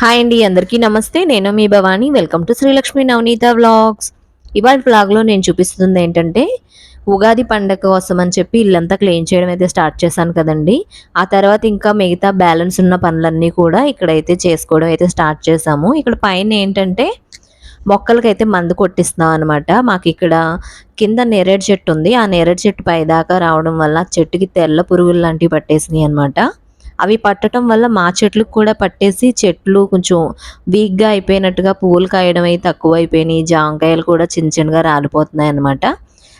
Hi అండి అందరికీ నమస్తే. నేను మీ Bhavani. Welcome to Srilakshmi Navaneeta vlogs ఇవాళ వ్లాగ్లో నేను చూపిస్తుంది ఏంటంటే ఉగాది పండగ కోసం అని చెప్పి ఇల్లంతా క్లీన్ చేయడం అయితే స్టార్ట్ చేశాను కదండి. ఆ తర్వాత ఇంకా మిగతా బ్యాలెన్స్ ఉన్న పనులన్నీ కూడా ఇక్కడైతే చేసుకోవడం అయితే స్టార్ట్ చేశాము. ఇక్కడ పైన ఏంటంటే మొక్కలకైతే మందు కొట్టిస్తున్నాం అనమాట మాకు ఇక్కడ కింద నేరేడు చెట్టు ఉంది. ఆ నేరేడు చెట్టు పైదాకా రావడం వల్ల చెట్టుకి తెల్ల పురుగులు లాంటివి పట్టేసినాయి అనమాట అవి పట్టడం వల్ల మా చెట్లకు కూడా పట్టేసి చెట్లు కొంచెం వీక్గా అయిపోయినట్టుగా పువ్వులు కాయడం అయితే తక్కువ అయిపోయినాయి జామకాయలు కూడా చిన్న చిన్నగా రాలిపోతున్నాయి అనమాట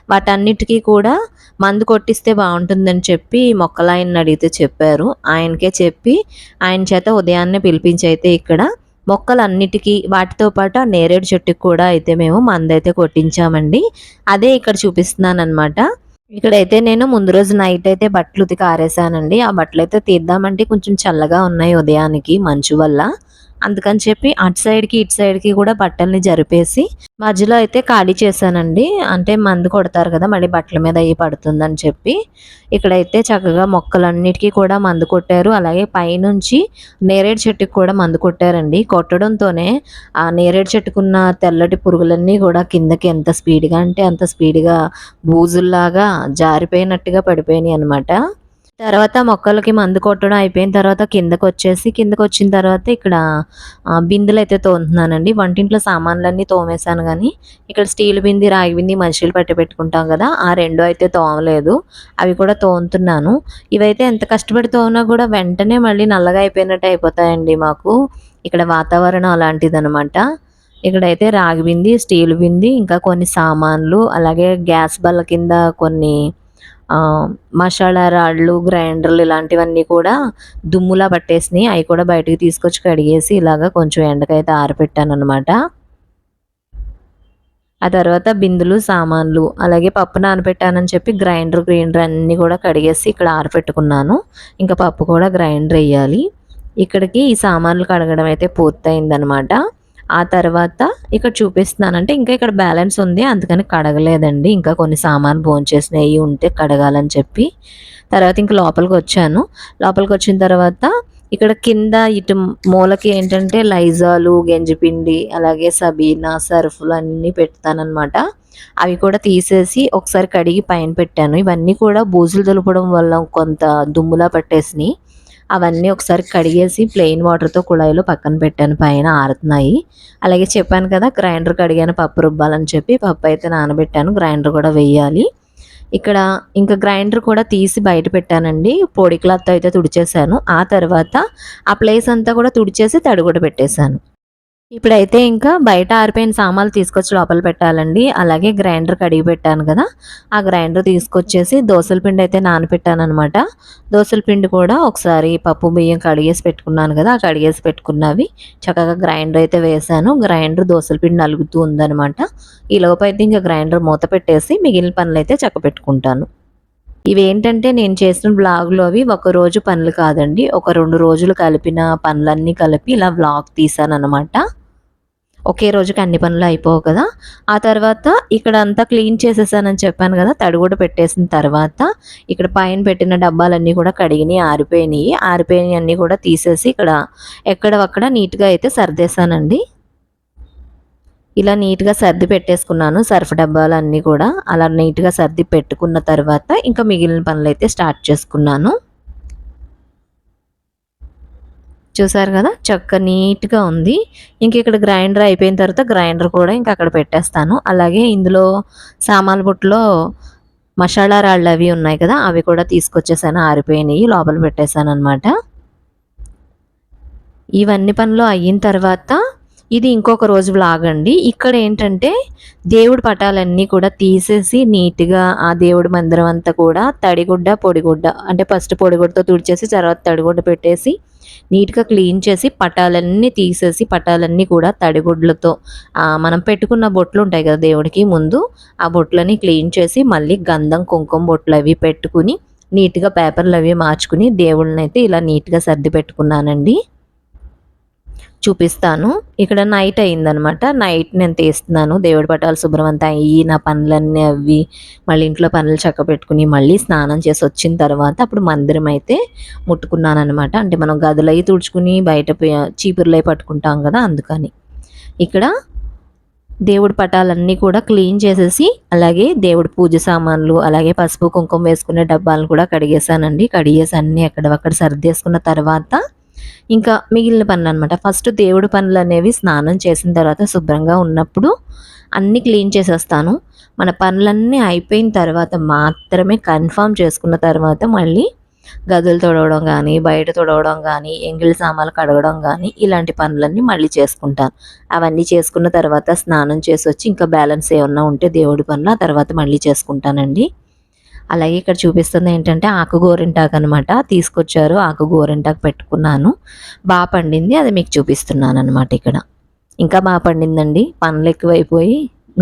వాటన్నిటికీ కూడా మందు కొట్టిస్తే బాగుంటుందని చెప్పి మొక్కలు ఆయన అడిగితే చెప్పారు. ఆయనకే చెప్పి ఆయన చేత ఉదయాన్నే పిలిపించి అయితే ఇక్కడ మొక్కలన్నిటికీ వాటితో పాటు ఆ నేరేడు చెట్టుకి కూడా అయితే మేము మందైతే కొట్టించామండి. అదే ఇక్కడ చూపిస్తున్నాను అనమాట ఇక్కడైతే నేను ముందు రోజు నైట్ అయితే బట్టలు ఉతికి ఆరేసానండి. ఆ బట్టలు అయితే తీద్దామంటే కొంచెం చల్లగా ఉన్నాయి ఉదయానికి మంచు వల్ల. అందుకని చెప్పి అటు సైడ్కి ఇటు సైడ్కి కూడా బట్టల్ని జరిపేసి మధ్యలో అయితే ఖాళీ చేశానండి. అంటే మందు కొడతారు కదా మళ్ళీ బట్టల మీద అయ్యి పడుతుందని చెప్పి. ఇక్కడైతే చక్కగా మొక్కలన్నిటికీ కూడా మందు కొట్టారు. అలాగే పైనుంచి నేరేడు చెట్టుకి కూడా మందు కొట్టారండి. కొట్టడంతోనే ఆ నేరేడు చెట్టుకున్న తెల్లటి పురుగులన్నీ కూడా కిందకి ఎంత స్పీడ్గా అంటే అంత స్పీడ్గా బూజుల్లాగా జారిపోయినట్టుగా పడిపోయినాయి అనమాట తర్వాత మొక్కలకి మందు కొట్టడం అయిపోయిన తర్వాత కిందకు వచ్చేసి కిందకు వచ్చిన తర్వాత ఇక్కడ బిందులు అయితే తోముతున్నానండి. వంటింట్లో సామాన్లన్నీ తోమేశాను కానీ ఇక్కడ స్టీల్ బింది రాగి బింది మనుషులు పట్టి పెట్టుకుంటాం కదా ఆ రెండు అయితే తోమలేదు. అవి కూడా తోముతున్నాను. ఇవైతే ఎంత కష్టపడి తోమినా కూడా వెంటనే మళ్ళీ నల్లగా అయిపోయినట్టు అయిపోతాయండి మాకు. ఇక్కడ వాతావరణం అలాంటిది అనమాట ఇక్కడైతే రాగి బింది స్టీల్ బింది ఇంకా కొన్ని సామాన్లు అలాగే గ్యాస్ బల్ల కింద కొన్ని మసాలా రాళ్ళు గ్రైండర్లు ఇలాంటివన్నీ కూడా దుమ్ములా పట్టేసినాయి. అవి కూడా బయటకు తీసుకొచ్చి కడిగేసి ఇలాగ కొంచెం ఎండకైతే ఆరపెట్టాను అనమాట ఆ తర్వాత బిందులు సామాన్లు అలాగే పప్పు నానబెట్టానని చెప్పి గ్రైండర్ గ్రైండర్ అన్నీ కూడా కడిగేసి ఇక్కడ ఆరపెట్టుకున్నాను. ఇంకా పప్పు కూడా గ్రైండర్ వేయాలి ఇక్కడికి ఈ సామాన్లు కడగడం అయితే పూర్తయిందనమాట ఆ తర్వాత ఇక్కడ చూపిస్తున్నానంటే ఇంకా ఇక్కడ బ్యాలెన్స్ ఉంది అందుకని కడగలేదండి. ఇంకా కొన్ని సామాన్ భోంచేసినవి ఉంటే కడగాలని చెప్పి. తర్వాత ఇంకా లోపలికి వచ్చాను. లోపలికి వచ్చిన తర్వాత ఇక్కడ కింద ఇటు మూలకి ఏంటంటే లైజాలు గంజిపిండి అలాగే సబీనా సర్ఫులు అన్నీ పెడతానమాట అవి కూడా తీసేసి ఒకసారి కడిగి పైన పెట్టాను. ఇవన్నీ కూడా బూజులు దులపడం వల్ల కొంత దుమ్ములా పట్టేసినాయి. అవన్నీ ఒకసారి కడిగేసి ప్లెయిన్ వాటర్తో కుళాయిలో పక్కన పెట్టాను పైన ఆరుతున్నాయి. అలాగే చెప్పాను కదా గ్రైండర్ కడిగాను పప్పు రుబ్బాలని చెప్పి పప్పు అయితే నానబెట్టాను గ్రైండర్ కూడా వేయాలి. ఇక్కడ ఇంకా గ్రైండర్ కూడా తీసి బయట పెట్టానండి పొడి క్లాత్ అయితే తుడిచేసాను ఆ తర్వాత ఆ ప్లేస్ అంతా కూడా తుడిచేసి తడి కూడా పెట్టేశాను. ఇప్పుడైతే ఇంకా బయట ఆరిపోయిన సామాన్లు తీసుకొచ్చి లోపల పెట్టాలండి. అలాగే గ్రైండర్ కడిగి పెట్టాను కదా ఆ గ్రైండర్ తీసుకొచ్చేసి దోశల పిండి అయితే నానపెట్టాను అనమాట దోశల పిండి కూడా ఒకసారి పప్పు బియ్యం కడిగేసి పెట్టుకున్నాను కదా ఆ కడిగేసి పెట్టుకున్నవి చక్కగా గ్రైండర్ అయితే వేసాను. గ్రైండర్ దోశల పిండి నలుగుతూ ఉందనమాట ఈ లోపు అయితే ఇంకా గ్రైండర్ మూత పెట్టేసి మిగిలిన పనులు అయితే చక్క పెట్టుకుంటాను. ఇవేంటంటే నేను చేసిన బ్లాగ్లో అవి ఒక రోజు పనులు కాదండి. ఒక రెండు రోజులు కలిపిన పనులన్నీ కలిపి ఇలా బ్లాగ్ తీసాను అనమాట ఒకే రోజుకి అన్ని పనులు అయిపోవు కదా. ఆ తర్వాత ఇక్కడ అంతా క్లీన్ చేసేసానని చెప్పాను కదా తడి కూడా పెట్టేసిన తర్వాత ఇక్కడ పైన పెట్టిన డబ్బాలన్నీ కూడా కడిగినాయి ఆరిపోయినాయి. ఆరిపోయినాయి అన్నీ కూడా తీసేసి ఇక్కడ ఎక్కడవక్కడ నీట్గా అయితే సర్దేశానండి. ఇలా నీట్గా సర్ది పెట్టేసుకున్నాను సర్ఫ్ డబ్బాలు అన్నీ కూడా. అలా నీట్గా సర్ది పెట్టుకున్న తర్వాత ఇంకా మిగిలిన పనులు అయితే స్టార్ట్ చేసుకున్నాను. చూసారు కదా? చక్క నీట్గా ఉంది. ఇంక ఇక్కడ గ్రైండర్ అయిపోయిన తర్వాత గ్రైండర్ కూడా ఇంకా అక్కడ పెట్టేస్తాను. అలాగే ఇందులో సామాన్ బుట్టలో మసాలా రాళ్ళు అవి ఉన్నాయి కదా? అవి కూడా తీసుకొచ్చేసాను. ఆరిపోయినాయి. లోపల పెట్టేశాను అనమాట ఇవన్నీ పనులు అయిన తర్వాత ఇది ఇంకొక రోజు బ్లాగ్ అండి. ఇక్కడ ఏంటంటే దేవుడి పటాలన్నీ కూడా తీసేసి నీట్గా ఆ దేవుడి మందిరం అంతా కూడా తడిగుడ్డ పొడిగుడ్డ అంటే ఫస్ట్ పొడిగుడ్డతో తుడిచేసి తర్వాత తడిగుడ్డ పెట్టేసి నీట్గా క్లీన్ చేసి పటాలన్నీ తీసేసి పటాలన్నీ కూడా తడిగుడ్లతో మనం పెట్టుకున్న బొట్లు ఉంటాయి కదా దేవుడికి ముందు ఆ బొట్లని క్లీన్ చేసి మళ్ళీ గంధం కుంకుమ బొట్లు అవి పెట్టుకుని నీట్గా పేపర్లు అవి మార్చుకుని దేవుళ్ళని అయితే ఇలా నీట్గా సర్ది పెట్టుకున్నానండి. చూపిస్తాను. ఇక్కడ నైట్ అయిందనమాట నైట్ నేను తీస్తున్నాను. దేవుడి పటాలు శుభ్రం అయ్యి నా పనులన్నీ అవి మళ్ళీ ఇంట్లో పనులు చక్క పెట్టుకుని మళ్ళీ స్నానం చేసి వచ్చిన తర్వాత అప్పుడు మందిరం అయితే ముట్టుకున్నాను అనమాట అంటే మనం గదులు అవి తుడుచుకుని బయట చీపుర్లు అవి పట్టుకుంటాం కదా అందుకని. ఇక్కడ దేవుడి పటాలన్నీ కూడా క్లీన్ చేసేసి అలాగే దేవుడి పూజ సామాన్లు అలాగే పసుపు కుంకుమ వేసుకునే డబ్బాలను కూడా కడిగేసానండి కడిగేసి అన్నీ ఎక్కడవక్కడ సర్దేసుకున్న తర్వాత ఇంకా మిగిలిన పనులు అనమాట ఫస్ట్ దేవుడి పనులు అనేవి స్నానం చేసిన తర్వాత శుభ్రంగా ఉన్నప్పుడు అన్నీ క్లీన్ చేసేస్తాను. మన పనులన్నీ అయిపోయిన తర్వాత మాత్రమే కన్ఫామ్ చేసుకున్న తర్వాత మళ్ళీ గదులు తొడవడం కానీ బయట తొడవడం కానీ ఎంగిలి సామాన్లు కడగడం కానీ ఇలాంటి పనులన్నీ మళ్ళీ చేసుకుంటాను. అవన్నీ చేసుకున్న తర్వాత స్నానం చేసి వచ్చి ఇంకా బ్యాలెన్స్ ఏమన్నా ఉంటే దేవుడి పనులు ఆ తర్వాత మళ్ళీ చేసుకుంటానండి. అలాగే ఇక్కడ చూపిస్తుంది ఏంటంటే ఆకు గోరింటాకు అనమాట తీసుకొచ్చారు ఆకు గోరింటాకు పెట్టుకున్నాను. బాగా పండింది అది మీకు చూపిస్తున్నాను అనమాట ఇక్కడ. ఇంకా బాగా పండిందండి. పనులు ఎక్కువైపోయి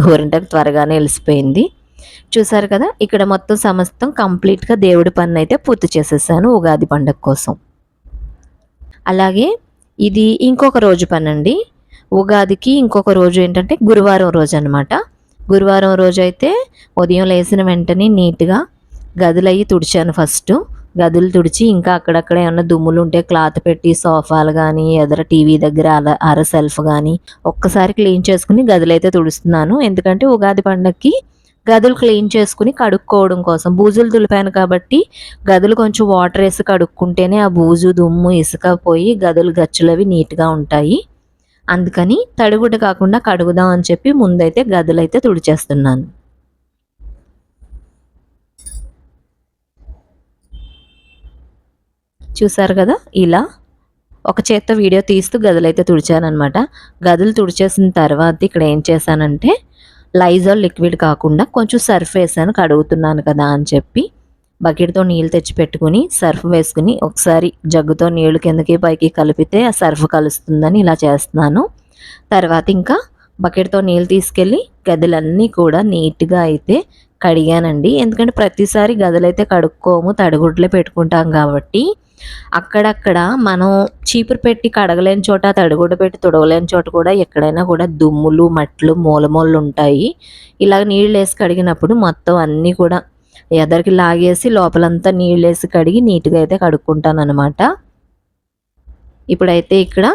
గోరింటాకు త్వరగానే వెలిసిపోయింది. చూసారు కదా ఇక్కడ మొత్తం సమస్తం కంప్లీట్గా దేవుడి పన్ను అయితే పూర్తి చేసేసాను ఉగాది పండుగ కోసం. అలాగే ఇది ఇంకొక రోజు పని అండి ఉగాదికి ఇంకొక రోజు ఏంటంటే గురువారం రోజు అనమాట గురువారం రోజు అయితే ఉదయం లేచిన వెంటనే నీట్గా గదులు అయ్యి తుడిచాను ఫస్ట్. గదులు తుడిచి ఇంకా అక్కడక్కడ ఏమన్నా దుమ్ములు ఉంటే క్లాత్ పెట్టి సోఫాలు కానీ ఎదర టీవీ దగ్గర అర అర సెల్ఫ్ కానీ ఒక్కసారి క్లీన్ చేసుకుని గదులు అయితే తుడుస్తున్నాను. ఎందుకంటే ఉగాది పండక్కి గదులు క్లీన్ చేసుకుని కడుక్కోవడం కోసం బూజులు దులిపాను కాబట్టి గదులు కొంచెం వాటర్ వేసి కడుక్కుంటేనే ఆ బూజు దుమ్ము ఇసుక పోయి గదులు గచ్చులవి నీట్గా ఉంటాయి. అందుకని తడిగుడ్డ కాకుండా కడుగుదాం అని చెప్పి ముందైతే గదులైతే తుడిచేస్తున్నాను. చూసారు కదా? ఇలా ఒక చేత్తో వీడియో తీస్తూ గదులైతే తుడిచానమాట గదులు తుడిచేసిన తర్వాత ఇక్కడ ఏం చేశానంటే లైజాల్ లిక్విడ్ కాకుండా కొంచెం సర్ఫ్ వేసాను కడుగుతున్నాను కదా అని చెప్పి బకెట్తో నీళ్ళు తెచ్చి పెట్టుకుని సర్ఫ్ వేసుకుని ఒకసారి జగ్గుతో నీళ్ళు కిందకి పైకి కలిపితే ఆ సర్ఫ్ కలుస్తుందని ఇలా చేస్తున్నాను. తర్వాత ఇంకా బకెట్తో నీళ్ళు తీసుకెళ్ళి గదులన్నీ కూడా నీట్గా అయితే కడిగానండి. ఎందుకంటే ప్రతిసారి గదులైతే కడుక్కోము తడిగుడ్లే పెట్టుకుంటాం కాబట్టి అక్కడక్కడ మనం చీపురు పెట్టి కడగలేని చోట తడిగుడ్డ పెట్టి తుడవలేని చోట కూడా ఎక్కడైనా కూడా దుమ్ములు మట్లు మూలమూలలు ఉంటాయి ఇలాగ నీళ్ళు వేసి కడిగినప్పుడు మొత్తం అన్నీ కూడా ఎదరికి లాగేసి లోపలంతా నీళ్ళు వేసి కడిగి నీట్గా అయితే కడుక్కుంటాను అనమాట ఇప్పుడైతే ఇక్కడ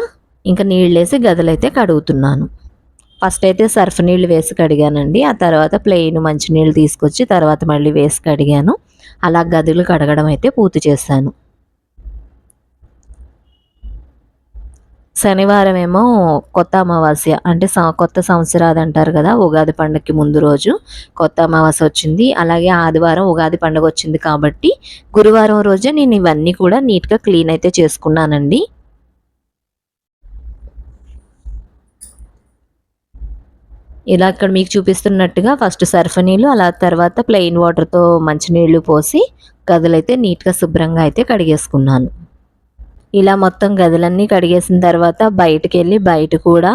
ఇంకా నీళ్ళు వేసి గదులైతే కడుగుతున్నాను. ఫస్ట్ అయితే సర్ఫ్ నీళ్ళు వేసి కడిగానండి. ఆ తర్వాత ప్లెయిన్ మంచినీళ్ళు తీసుకొచ్చి తర్వాత మళ్ళీ వేసి కడిగాను. అలా గదులు కడగడం అయితే పూర్తి చేశాను. శనివారం ఏమో కొత్త అమావాస్య అంటే కొత్త సంవత్సరాది అంటారు కదా ఉగాది పండుగకి ముందు రోజు కొత్త అమావాస్య వచ్చింది. అలాగే ఆదివారం ఉగాది పండుగ వచ్చింది కాబట్టి గురువారం రోజే నేను ఇవన్నీ కూడా నీట్గా క్లీన్ అయితే చేసుకున్నానండి. ఇలా ఇక్కడ మీకు చూపిస్తున్నట్టుగా ఫస్ట్ సర్ఫ నీళ్ళు అలా తర్వాత ప్లెయిన్ వాటర్తో మంచినీళ్ళు పోసి గదులైతే నీట్గా శుభ్రంగా అయితే కడిగేసుకున్నాను. ఇలా మొత్తం గదులన్నీ కడిగేసిన తర్వాత బయటకు వెళ్ళి బయట కూడా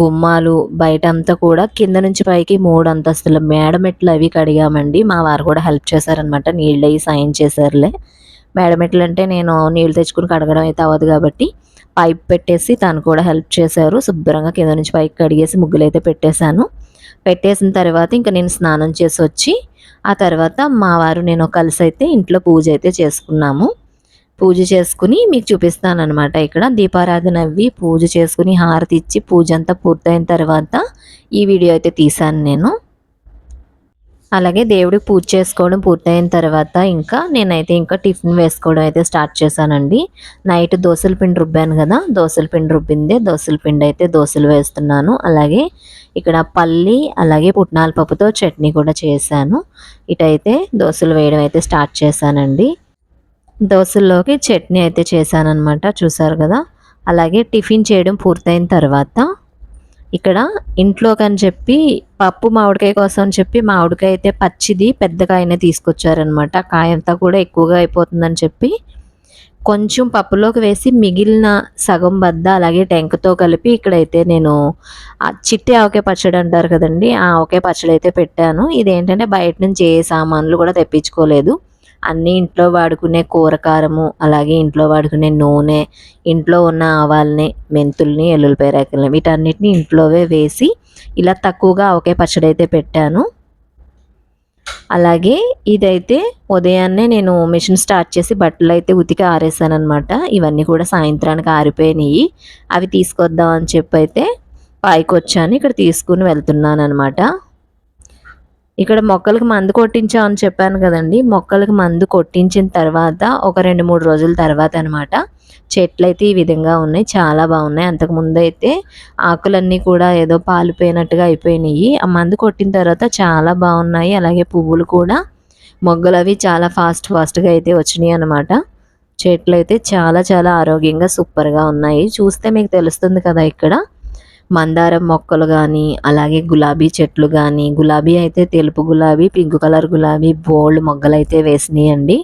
గుమ్మాలు బయట అంతా కూడా కింద నుంచి పైకి మూడు అంతస్తుల మేడమెట్లు అవి కడిగామండి. మా వారు కూడా హెల్ప్ చేశారనమాట నీళ్ళు అవి సాయం చేశారులే. మేడమెట్లు అంటే నేను నీళ్ళు తెచ్చుకుని కడగడం అయితే అవ్వదు కాబట్టి పైప్ పెట్టేసి తను కూడా హెల్ప్ చేశారు. శుభ్రంగా కింద నుంచి పైకి కడిగేసి ముగ్గులు అయితే పెట్టేశాను. పెట్టేసిన తర్వాత ఇంకా నేను స్నానం చేసి వచ్చి ఆ తర్వాత మా వారు నేను కలిసి అయితే ఇంట్లో పూజ అయితే చేసుకున్నాము. పూజ చేసుకుని మీకు చూపిస్తాను అనమాట ఇక్కడ. దీపారాధన అవి పూజ చేసుకుని హారతి ఇచ్చి పూజ అంతా పూర్తయిన తర్వాత ఈ వీడియో అయితే తీశాను నేను. అలాగే దేవుడికి పూజ చేసుకోవడం పూర్తయిన తర్వాత ఇంకా నేనైతే ఇంకా టిఫిన్ వేసుకోవడం అయితే స్టార్ట్ చేశానండి. నైట్ దోశల పిండి రుబ్బాను కదా దోశల పిండి రుబ్బిందే దోశల పిండి అయితే దోశలు వేస్తున్నాను. అలాగే ఇక్కడ పల్లి అలాగే పుట్నాల పప్పుతో చట్నీ కూడా చేశాను. ఇటైతే దోశలు వేయడం అయితే స్టార్ట్ చేశానండి. దోశల్లోకి చట్నీ అయితే చేశానన్నమాట చూసారు కదా? అలాగే టిఫిన్ చేయడం పూర్తయిన తర్వాత ఇక్కడ ఇంట్లోకని చెప్పి పప్పు మామిడికాయ కోసం అని చెప్పి మామిడికాయ అయితే పచ్చిది పెద్ద కాయనే తీసుకొచ్చారనమాట కాయ అంతా కూడా ఎక్కువగా అయిపోతుందని చెప్పి కొంచెం పప్పులోకి వేసి మిగిలిన సగం బద్ద అలాగే టెంకతో కలిపి ఇక్కడైతే నేను చిట్టి ఆవకాయ పచ్చడి అంటారు కదండి ఆ ఆవకాయ పచ్చడి అయితే పెట్టాను. ఇదేంటంటే బయట నుంచి ఏ సామాన్లు కూడా తెప్పించుకోలేదు. అన్నీ ఇంట్లో వాడుకునే కూరకారము అలాగే ఇంట్లో వాడుకునే నూనె ఇంట్లో ఉన్న ఆవాల్ని మెంతుల్ని ఎల్లుల్లిపాయ రేకల్ని వీటన్నిటిని ఇంట్లోవే వేసి ఇలా తక్కువగా ఒకే పచ్చడి అయితే పెట్టాను. అలాగే ఇదైతే ఉదయాన్నే నేను మిషన్ స్టార్ట్ చేసి బట్టలు అయితే ఉతికి ఆరేసాను అనమాట ఇవన్నీ కూడా సాయంత్రానికి ఆరిపోయినాయి. అవి తీసుకొద్దాం అని చెప్పి అయితే పైకి వచ్చాను ఇక్కడ తీసుకుని వెళ్తున్నాను అనమాట ఇక్కడ మొక్కలకు మందు కొట్టించాం అని చెప్పాను కదండి. మొక్కలకు మందు కొట్టించిన తర్వాత ఒక రెండు మూడు రోజుల తర్వాత అనమాట చెట్లు అయితే ఈ విధంగా ఉన్నాయి. చాలా బాగున్నాయి. అంతకు ముందు అయితే ఆకులన్నీ కూడా ఏదో పాలిపోయినట్టుగా అయిపోయినాయి. ఆ మందు కొట్టిన తర్వాత చాలా బాగున్నాయి. అలాగే పువ్వులు కూడా మొగ్గలు అవి చాలా ఫాస్ట్ ఫాస్ట్గా అయితే వచ్చినాయి అనమాట చెట్లు అయితే చాలా చాలా ఆరోగ్యంగా సూపర్గా ఉన్నాయి. చూస్తే మీకు తెలుస్తుంది కదా ఇక్కడ. మందారం మొక్కలు కానీ అలాగే గులాబీ చెట్లు కానీ గులాబీ అయితే తెలుపు గులాబీ పింక్ కలర్ గులాబీ బోల్డ్ మొగ్గలు అయితే వేసినాయండి.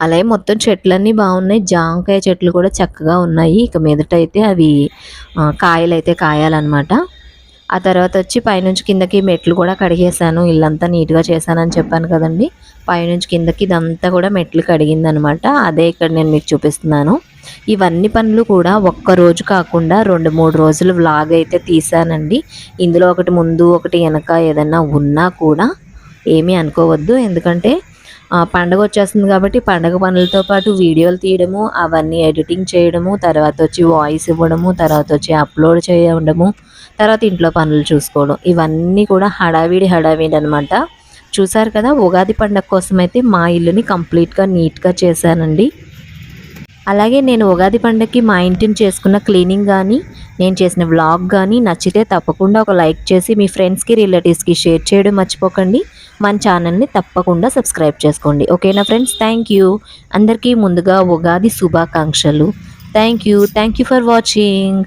అలాగే మొత్తం చెట్లన్నీ బాగున్నాయి. జామకాయ చెట్లు కూడా చక్కగా ఉన్నాయి. ఇక మీదట అయితే అవి కాయలు అయితే కాయాలన్నమాట. ఆ తర్వాత వచ్చి పైనుంచి కిందకి మెట్లు కూడా కడిగేశాను. ఇల్లంతా నీట్గా చేశానని చెప్పాను కదండి. పైనుంచి కిందకి ఇదంతా కూడా మెట్లు కడిగిందనమాట. అదే ఇక్కడ నేను మీకు చూపిస్తున్నాను. ఇవన్నీ పనులు కూడా ఒక్క రోజు కాకుండా రెండు మూడు రోజులు వ్లాగ్ అయితే తీసానండి ఇందులో ఒకటి ముందు ఒకటి వెనక ఏదన్నా ఉన్నా కూడా ఏమీ అనుకోవద్దు. ఎందుకంటే పండగ వచ్చేస్తుంది కాబట్టి పండగ పనులతో పాటు వీడియోలు తీయడము అవన్నీ ఎడిటింగ్ చేయడము తర్వాత వచ్చి వాయిస్ ఇవ్వడము తర్వాత వచ్చి అప్లోడ్ చేయడము తర్వాత ఇంట్లో పనులు చూసుకోవడం. ఇవన్నీ కూడా హడావిడి హడావిడి అనమాట చూసారు కదా ఉగాది పండగ కోసం అయితే మా ఇల్లుని కంప్లీట్గా నీట్గా చేశానండి. అలాగే నేను ఉగాది పండుగకి మా ఇంటిని చేసుకున్న క్లీనింగ్ కానీ నేను చేసిన వ్లాగ్ కానీ నచ్చితే తప్పకుండా ఒక లైక్ చేసి మీ ఫ్రెండ్స్కి రిలేటివ్స్కి షేర్ చేయడం మర్చిపోకండి. మన ఛానల్ని తప్పకుండా సబ్స్క్రైబ్ చేసుకోండి. ఓకేనా ఫ్రెండ్స్? Thank you. అందరికీ ముందుగా ఉగాది శుభాకాంక్షలు. Thank you. Thank you for watching.